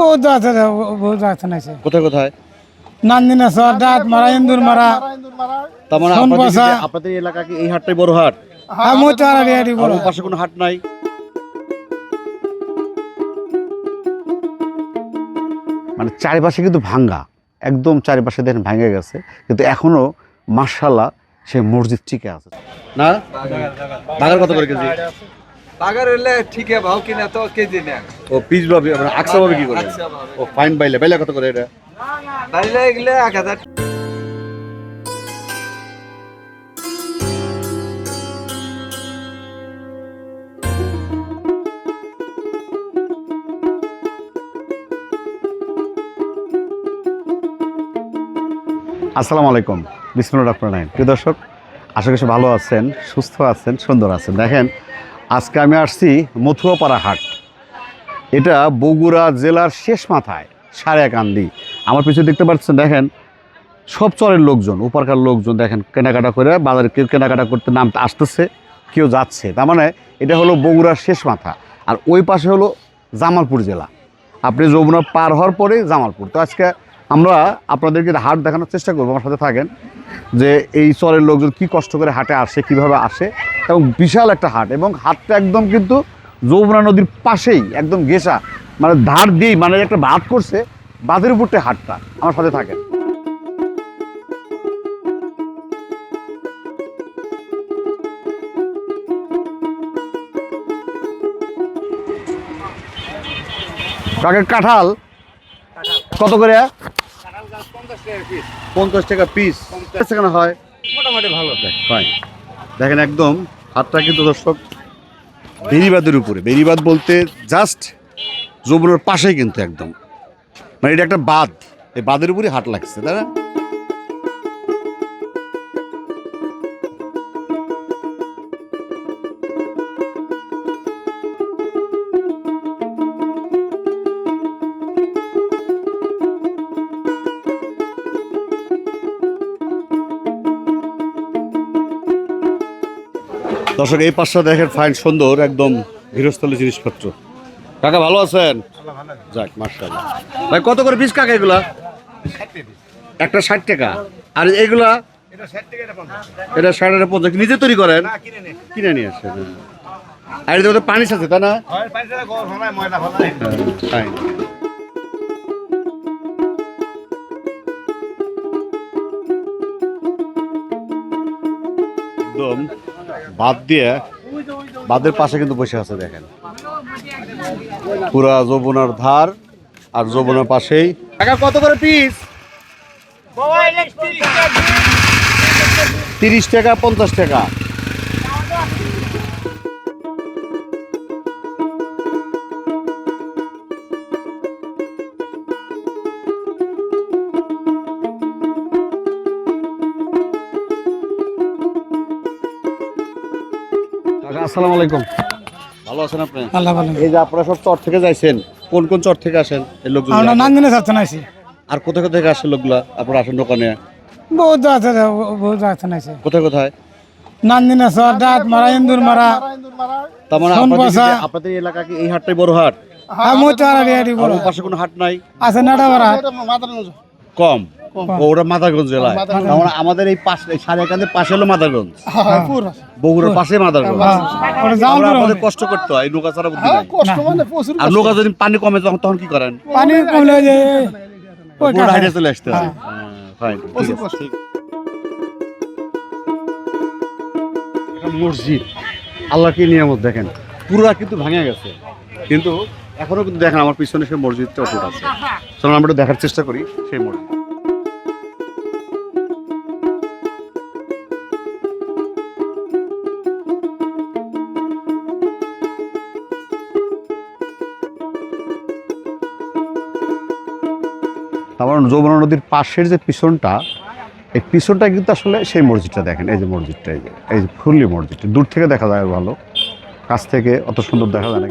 বহুত আছে বহুত আছে নাইছে। কোথায় কোথায়? নান্দিনা মারা ইন্দুর মারা। তার মানে আপনাদের এলাকা কি এই হাটটাই বড় হাট? হ্যাঁ বড়। পাশে কোনো হাট নাই? মানে চারিপাশে কিন্তু ভাঙ্গা। একদম চারিপাশে দেখেন ভেঙে গেছে। কিন্তু এখনও মার্শাল্লাহ সে মসজিদ টিকে আছে। না? বাগার কত করে কেজি? বাগার হলে ঠিক আছে ভাও কিনা তো কেজি ও পিস ভাবে মানে আকসা ভাবে কি করে? ও ফাইন বাইলে বাইলে কত করে এটা? বাইরে এগুলো এক হাজার আসসালামু আলাইকুম বিসমুল্লাহ রহমান রাহিম। প্রিয় দর্শক আশা করি ভালো আছেন সুস্থ আছেন সুন্দর আছেন। দেখেন আজকে আমি আসছি মথুয়াপাড়া হাট। এটা বগুড়া জেলার শেষ মাথায় সারেকান্দি আমার পিছনে দেখতে পাচ্ছেন, দেখেন, সব চরের লোকজন উপারকার লোকজন, দেখেন, কেনাকাটা করে বাজারে কেউ কেনাকাটা করতে নাম আসতেছে, কেউ যাচ্ছে। তার মানে এটা হলো বগুড়ার শেষ মাথা। আর ওই পাশে হলো জামালপুর জেলা। আপনি যমুনা পার হওয়ার পরে জামালপুর। তো আজকে আমরা আপনাদেরকে হাট দেখানোর চেষ্টা করব, আমার সাথে থাকেন, যে এই চরের লোকজন কি কষ্ট করে হাটে আসে, কীভাবে আসে, এবং বিশাল একটা হাট, এবং হাটটা একদম কিন্তু যমুনা নদীর পাশেই, একদম গেসা মানে ধার দিয়েই মানে একটা বাঁধ করছে, বাঁধের উপরটা হাটটা, আমার সাথে থাকেন। কাকের কাঁঠাল? কত করে? পঞ্চাশ টাকা পিস সেখানে হয়। মোটামুটি ভালো। হয়। দেখেন একদম হাতটা কিন্তু দর্শক বেরিবাদের উপরে। বেরিবাদ বলতে জাস্ট যৌবনের পাশেই কিন্তু একদম। মানে এটা একটা বাঁধ। এই বাঁধের উপরে হাট লাগছে তাই না? দর্শক এই পাশটা দেখেন ফাইন সুন্দর একদম গৃহস্থলী জিনিসপত্র। কাকা ভালো আছেন? যাক মার্শাল ভাই কত করে পিস কাকা এগুলা? একটা ষাট টাকা? আর এগুলা? এটা ষাট টাকা পঞ্চাশ। নিজে তৈরি করেন? কিনে নিয়ে। আসেন হ্যাঁ। আর এদের মধ্যে পানি আছে তাই না? হ্যাঁ, একদম। বাদ দিয়ে বাদের পাশে কিন্তু বসে আছে দেখেন। পুরা যৌবনার ধার আর যৌবনার পাশেই। টাকা কত করে পিস তিরিশ টাকা পঞ্চাশ টাকা। আসসালামু আলাইকুম। ভালো আছেন আপনি? আল্লাহ ভালো। এই যে আপনারা সব চর থেকে যাইছেন কোন কোন চর থেকে আসেন এই লোকগুলো? আমরা নান্দিনা সাথে নাইছি। আর কোথায় কোথায় থেকে আসেন লোকগুলা? আপনারা আসেন দোকানে? বহুত আছে বহুত আছে নাইছে। কোথায় কোথায়? নান্দিনা সর ডাক মারা ইন্দুর মারা। তার মানে আপনাদের আপনাদের এলাকা কি এই হাটটাই বড় হাট? হ্যাঁ মোচারা বড়। পাশে কোনো হাট নাই? আছে নাটা মারা কম। ওটা মাদারগঞ্জ জেলায়। মানে আমাদের এই পাশ এই সারেকান্দের পাশে হলো মাদারগঞ্জ। বগুড়ার পাশে মাদারগঞ্জ। হ্যাঁ ওটা আমরা জামালপুর আমাদের কষ্ট করতে হয় নৌকা ছাড়া বুদ্ধি আর নৌকা যদি পানি কমে তখন তখন কি করেন? পানি কমলে চলে আসতে হয়। মসজিদ। আল্লাহ কি নিয়ামত দেখেন। পুরা কিন্তু ভাঙে গেছে। কিন্তু এখনও কিন্তু দেখেন আমার পিছনে সেই মসজিদটা অটুট আছে। চলুন আমরা একটু দেখার চেষ্টা করি সেই মসজিদ। তারপর যমুনা নদীর পাশের যে পিছনটা, এই পিছনটা কিন্তু আসলে সেই মসজিদটা দেখেন, এই যে মসজিদটা, এই যে এই যে ফুললি মসজিদটা দূর থেকে দেখা যায় ভালো, কাছ থেকে অত সুন্দর দেখা যায় না।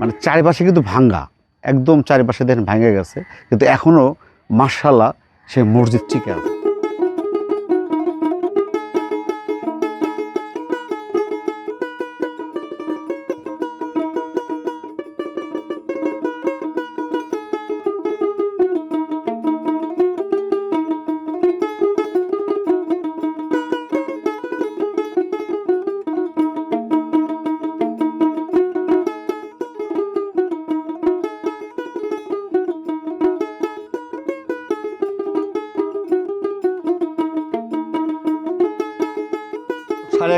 মানে চারিপাশে কিন্তু ভাঙ্গা, একদম চারিপাশে দেখেন ভেঙে গেছে, কিন্তু এখনও মার্শাল্লাহ সেই মসজিদ টিকে আছে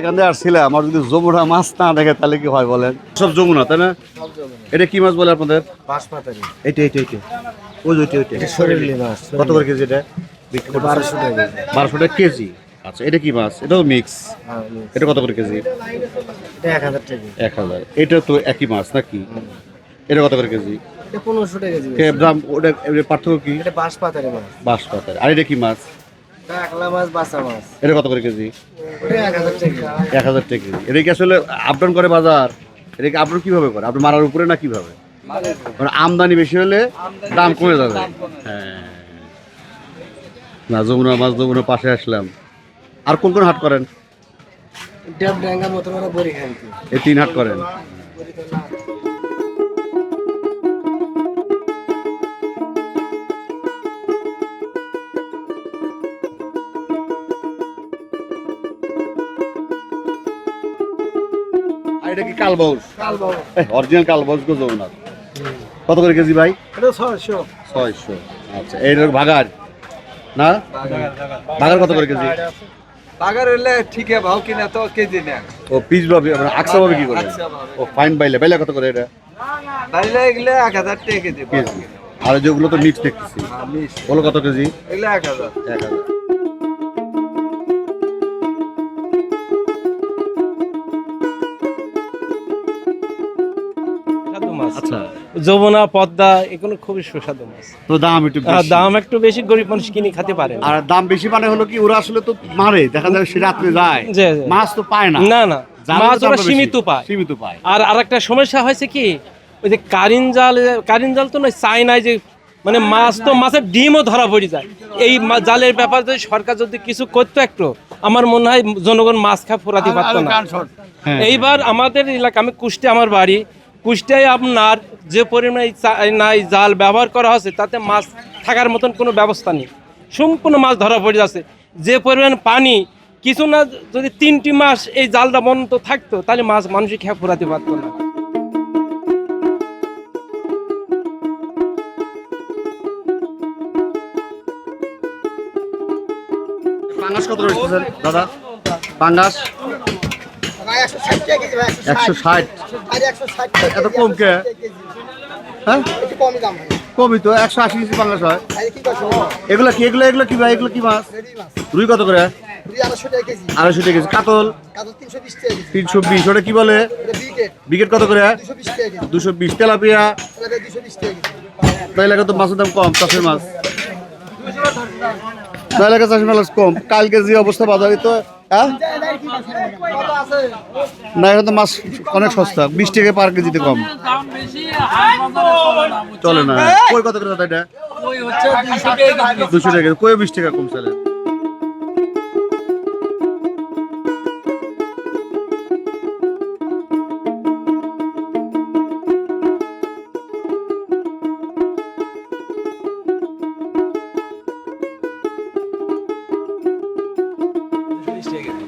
কান্দে আসছিলাম আমার যদি যমুনা মাছ না দেখে তাহলে কি হয় বলেন? সব যমুনা তাই না? এটা কি মাছ বলে আপনাদের? বাঁশপাতারি। এটা এটা এটা ওই যে ওইটা ওইটা শরীরলি মাছ কত করে কেজি এটা? বারোশো টাকা বারোশো টাকা কেজি। আচ্ছা এটা কি মাছ? এটাও মিক্স। হ্যাঁ, এটা কত করে কেজি? এটা এক হাজার টাকা এক হাজার। এটা তো একই মাছ নাকি? এটা কত করে কেজি? পনেরোশো টাকা কেজি দাম ওটা পার্থক্য কি? এটা বাঁশপাতারি মাছ। আর এটা কি মাছ? এটা কত করে কেজি? এক হাজার টাকা। কেজি। এটা কি আসলে আপডাউন করে বাজার? এটা কি আপডাউন কীভাবে করে? আপনি মারার উপরে না কীভাবে? মানে আমদানি বেশি হলে দাম কমে যাবে। হ্যাঁ। না যমুনা মাছ যমুনা পাশে আসলাম। আর কোন কোন হাট করেন? এই তিন হাট করেন। এটা কি কালবাউস অরিজিনাল কালবাউস গো যমুনা কত করে কেজি ভাই? এটা ছয়শো। ছয়শো। আচ্ছা এইটা ভাগার না? ভাগার কত করে কেজি? বাগার হইলে ঠিক ভাও কিনা তো কেজি নেয় ও পিস ভাবে মানে আকসা ভাবে কি করে। ও ফাইন বাইলে। বাইলে কত করে এটা? বাইরে এগুলো এক হাজার টাকা কেজি আর যেগুলো তো মিক্স দেখতেছি। হ্যাঁ। ওগুলো কত কেজি? এগুলো এক হাজার। এক হাজার। মাছ। আচ্ছা। যমুনা পদ্মা এগুলো খুবই সুস্বাদু মাছ। তো দাম একটু দাম একটু বেশি গরিব মানুষ কিনে খেতে পারে আর দাম বেশি মানে হলো কি ওরা আসলে তো মারে দেখা যায় সে রাত্রে যায়। মাছ তো পায় না। না না মাছ ওরা সীমিত পায়। সীমিত পায়। আর আরেকটা সমস্যা হয়েছে কি ওই যে কারিন জাল কারিন জাল তো নয় যে মানে মাছ তো মাছের ডিমও ধরা পড়ে যায়। এই জালের ব্যাপারে যদি সরকার যদি কিছু করতো একটু আমার মনে হয় জনগণ মাছ খা ফোরাতে পারতো না। হ্যাঁ। এইবার আমাদের এলাকা আমি কুষ্টিয়া আমার বাড়ি কুষ্টিয়ায় আপনার যে পরিমাণে এই চা- না এই জাল ব্যবহার করা হচ্ছে, তাতে মাছ থাকার মতন কোনো ব্যবস্থা নেই। সম্পূর্ণ মাছ ধরা পড়ে যাচ্ছে। যে পরিমাণ পানি, কিছু না, যদি তিনটি মাস এই জালটা বন্ধ থাকতো, তাহলে মাছ মানুষই খেয়ে ফুরাতে পারতো না। দাদা? পাঙ্গাস? একশো ষাট। এত কম কে? হ্যাঁ? কমই তো একশো আশি কেজি পাঙ্গাস হয়। এগুলো কি এগুলো এগুলো কি ভাই এগুলো কি মাছ? রুই কত করে? আড়াইশো টাকা কেজি। কাতল? তিনশো বিশ ওটা কি বলে? বিকেট। কত করে? দুশো বিশ তেলাপিয়া? তো মাছের দাম কম চাষের মাছ। চাষের মাছ কম। কালকে যে অবস্থা বাজারে তো হ্যাঁ? না এখানে তো মাছ অনেক সস্তা বিশ টাকা পার কেজিতে কম। চলে না। কই কত করে দাদা এটা? দুশো টাকা কই বিশ টাকা কম চলে?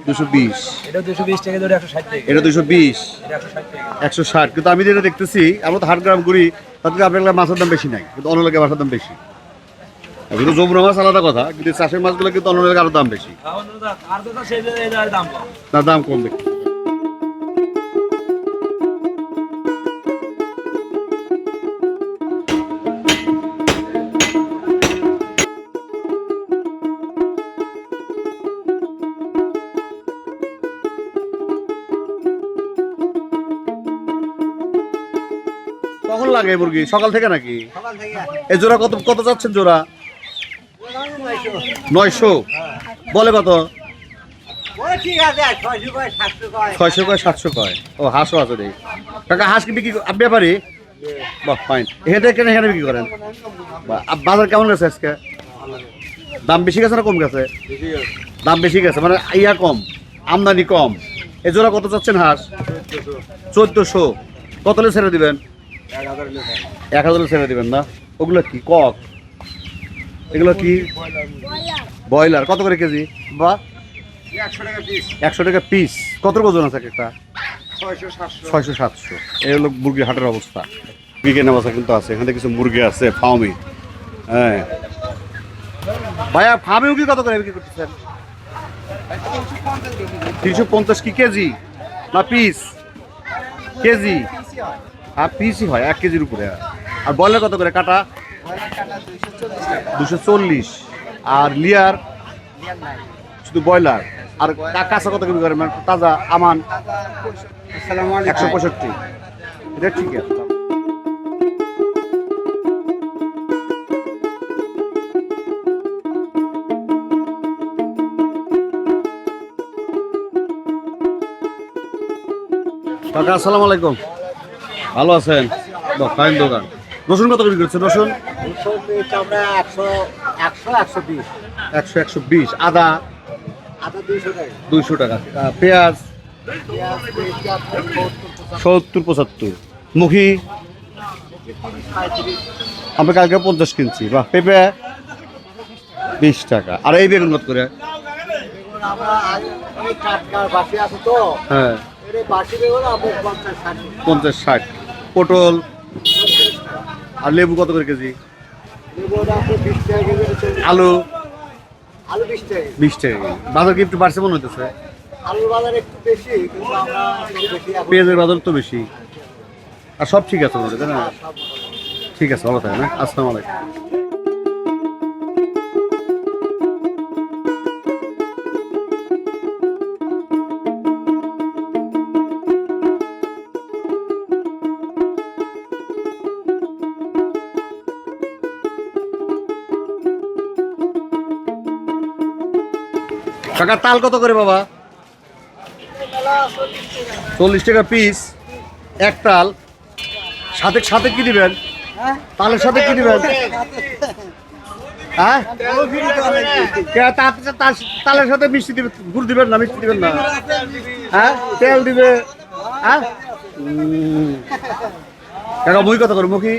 দুশো বিশ। এটা দুশো বিশ টাকা ধরে একশো ষাট টাকা এটা দুশো বিশ। একশো ষাট কিন্তু আমি যেটা দেখতেছি আমরা তো হাট গ্রাম করি তাতে আপনার মাছের দাম বেশি নাই কিন্তু অন্য এলাকায় মাছের দাম বেশি। কিন্তু যমুনা মাছ আলাদা কথা কিন্তু চাষের মাছগুলো কিন্তু অন্য এলাকায় আরও দাম বেশি। না দাম কম দেখি। কখন লাগে মুরগি? সকাল থেকে নাকি? এই জোড়া কত কত যাচ্ছেন জোড়া? নয়শো। বলে কত? ছয়শো কয়, সাতশো কয়। ও, হাঁসও আছে দেখি কাকা, হাঁস কি বিক্রি ব্যাপারি? বাহ ফাইন এখানে কেন, এখানে বিক্রি করেন? বাজার কেমন গেছে আজকে? দাম বেশি গেছে না কম গেছে? দাম বেশি গেছে মানে ইয়া কম, আমদানি কম। এ জোড়া কত চাচ্ছেন হাঁস? চোদ্দশো। কত ছেড়ে দিবেন? এক হাজার ছেড়ে দিবেন না? ওগুলো কি কক? এগুলো কি? ব্রয়লার। কত করে কেজি? বা? একশো টাকা পিস কত ওজন আছে একটা? ছয়শো সাতশো। এই হলো মুরগির হাটের অবস্থা। মুরগি কেনা বাসা কিন্তু আছে। এখানে কিছু মুরগি আছে ফার্মে হ্যাঁ। ভাইয়া ফার্মেও কি কত করে বিক্রি করতেছেন? তিনশো পঞ্চাশ কি কেজি? না পিস কেজি? আর পিসই হয় এক কেজির উপরে। আর বয়লার কত করে কাটা? দুশো চল্লিশ। আর লিয়ার? শুধু ব্রয়লার। আর কাঁচা কত করে করে? মানে তাজা আমান? একশো পঁয়ষট্টি। এটা ঠিক আছে। কাকা আসসালামু আলাইকুম। ভালো আছেন? ফাইন দোকান। রসুন কত করে করছেন? রসুন? একশো একশো বিশ। আদা? দুইশো টাকা। পেঁয়াজ? সত্তর পঁচাত্তর। মুখি? আমরা কালকে পঞ্চাশ কিনছি। বাহ পেঁপে? বিশ টাকা। আর এই বেগুন কত করে? হ্যাঁ। পঞ্চাশ ষাট। পটল আর লেবু কত করে কেজি? আলু? আলু বিশ টাকা বিশ টাকা। বাজার কি একটু বাড়ছে মনে হতেছে আলুর বাজার একটু বেশি কিন্তু আমরা পেঁয়াজের বাজার তো বেশি। আর সব ঠিক আছে মনে হয়, না? ঠিক আছে ভালো থাকে না আসসালামু আলাইকুম। কাকা তাল কত করে বাবা? চল্লিশ টাকা পিস এক তাল। সাথে সাথে কি দিবেন? তালের সাথে কি দিবেন? হ্যাঁ? তালের সাথে মিষ্টি দিবেন গুড় দিবেন না মিষ্টি দিবেন না? হ্যাঁ? তেল দিবে। হ্যাঁ। কাকা মুই কত করে? মুখি?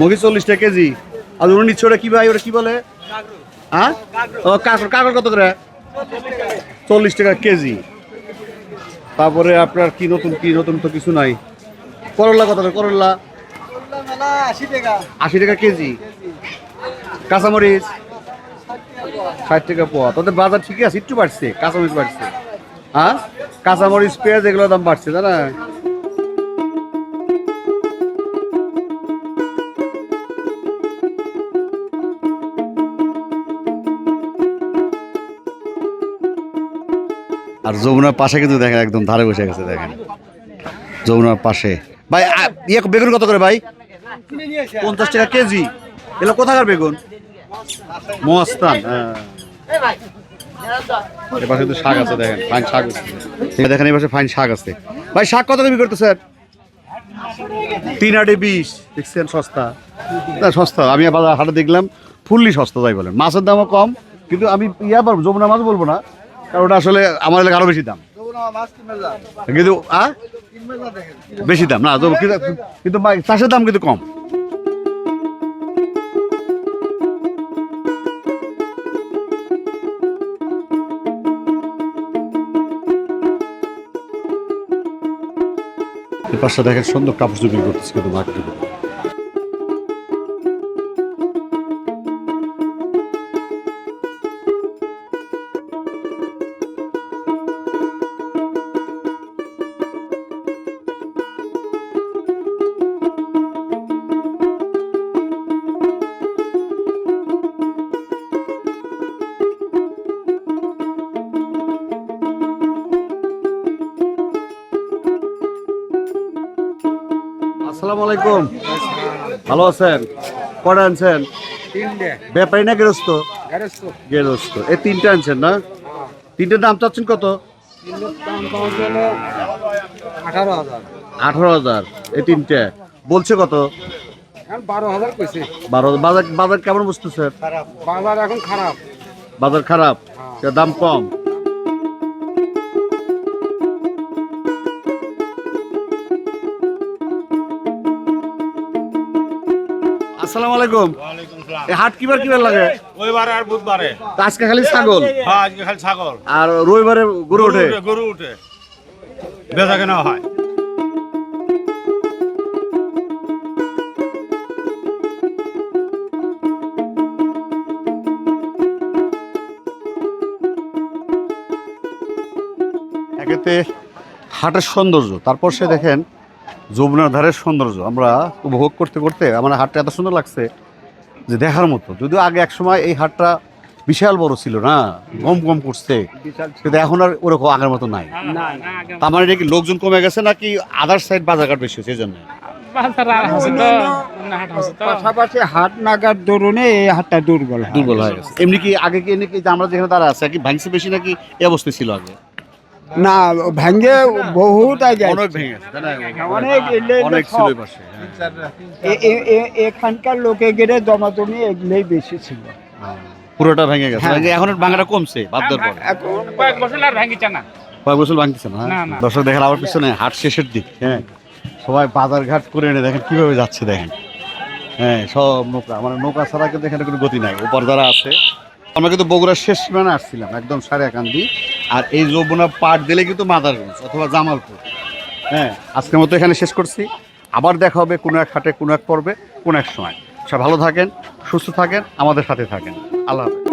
মুখি চল্লিশ টাকা কেজি। আর উনি নিচ্ছে ওটা কি ভাই? ওটা কি বলে? হ্যাঁ? ও কাকড় কাকড় কত করে? চল্লিশ টাকা কেজি। তারপরে আপনার কি নতুন কি নতুন তো কিছু নাই। করল্লা কত করে? করল্লা আশি টাকা কেজি। কাঁচামরিচ? ষাট টাকা পোয়া। তোদের বাজার ঠিকই আছে, একটু বাড়ছে, কাঁচামরিচ বাড়ছে। হ্যাঁ? কাঁচামরিচ, পেঁয়াজ, এগুলোর দাম বাড়ছে, তাই না? আর যমুনার পাশে কিন্তু দেখেন একদম ধারে বসে গেছে, দেখেন। যমুনার পাশে। ভাই ইয়ে বেগুন কত করে ভাই? পঞ্চাশ টাকা কেজি। এগুলো কোথাকার বেগুন? মস্তান হ্যাঁ। এপাশে শাক আছে, দেখেন ফাইন শাক আছে। দেখেন ফাইন শাক আছে। ভাই, শাক কত করে বিক্রি করতেছেন তিন বিশ সস্তা। সস্তা, আমি বাজার হাটে দেখলাম, ফুললি সস্তা, তাই বলেন। মাছের দামও কম, কিন্তু আমি ইয়া পারব যমুনা মাছ বলব না কারণ ওটা আসলে আমার এলাকা বেশি দাম। কিন্তু বেশি দাম, না কিন্তু- চাষের দাম কিন্তু কম। দেখেন, সুন্দর কাপড় চুপড়ি করতেছে কিন্তু মার্কেটে আলাইকুম। ভালো আছেন? কটা আনছেন? ব্যাপারী না গেরস্ত? গেরস্ত। এই তিনটা আনছেন না? তিনটের দাম চাচ্ছেন কত? আঠারো হাজার। এই তিনটে। বলছে কত? বারো হাজার কইছে। বারো বাজার বাজার কেমন বুঝতেছে বাজার এখন খারাপ। বাজার খারাপ? এর দাম কম। আসসালামু আলাইকুম। হাট কিবার কিবার লাগে? আর বুধবারে। আজকে খালি ছাগল? হ্যাঁ আজকে খালি ছাগল। আর রবিবারে গরু ওঠে? গরু ওঠে বেচা কেনা হয়। হাটের সৌন্দর্য। তারপর সে দেখেন যমুনার ধারের সৌন্দর্য। আমরা উপভোগ করতে করতে আমার হাটটা এত সুন্দর লাগছে যে দেখার মতো। যদিও আগে এক সময় এই হাটটা বিশাল বড় ছিল না গম গম করছে। কিন্তু এখন আর ওরকম আগের মতো নাই। তার মানে এটা কি লোকজন কমে গেছে নাকি আদার সাইড বাজারঘাট বেশি হয়েছে এই জন্য পাশাপাশি হাট নাগার দরুনে এই হাটটা দুর্বল দুর্বল হয়ে গেছে। এমনি কি আগে কি এমনি কি আমরা যেখানে দাঁড়া আছে কি ভাঙছে বেশি নাকি এই অবস্থা ছিল আগে? না ভেঙ্গে বহুত আগে অনেক ভেঙে গেছে অনেক এলে অনেক ছিল পাশে হ্যাঁ। এ- এ- এ- এখানকার লোকে গেলে জমাজমি এগুলোই বেশি ছিল। পুরোটা ভেঙে গেছে। হ্যাঁ। এখন ভাঙাটা কমছে বাদ দেওয়ার পর। এখন কয়েক বছর আর ভাঙতেছে না। হ্যাঁ? দর্শক দেখেন আমার পিছনে হাট শেষের দিক হ্যাঁ? সবাই বাজার ঘাট করে এনে দেখেন কীভাবে যাচ্ছে দেখেন। হ্যাঁ সব নৌকা মানে নৌকা ছাড়া কিন্তু এখানে কোনো গতি নাই উপর যারা আছে। আমরা কিন্তু বগুড়ার শেষ সীমানা আসছিলাম একদম সারিয়াকান্দি। আর এই যৌবনা পাট দিলে কিন্তু মাদারগঞ্জ অথবা জামালপুর। হ্যাঁ আজকের মতো এখানে শেষ করছি। আবার দেখা হবে কোনো এক হাটে, কোনো এক পর্বে, কোনো এক সময়। সব ভালো থাকেন, সুস্থ থাকেন, আমাদের সাথে থাকেন। আল্লাহ হাফেজ।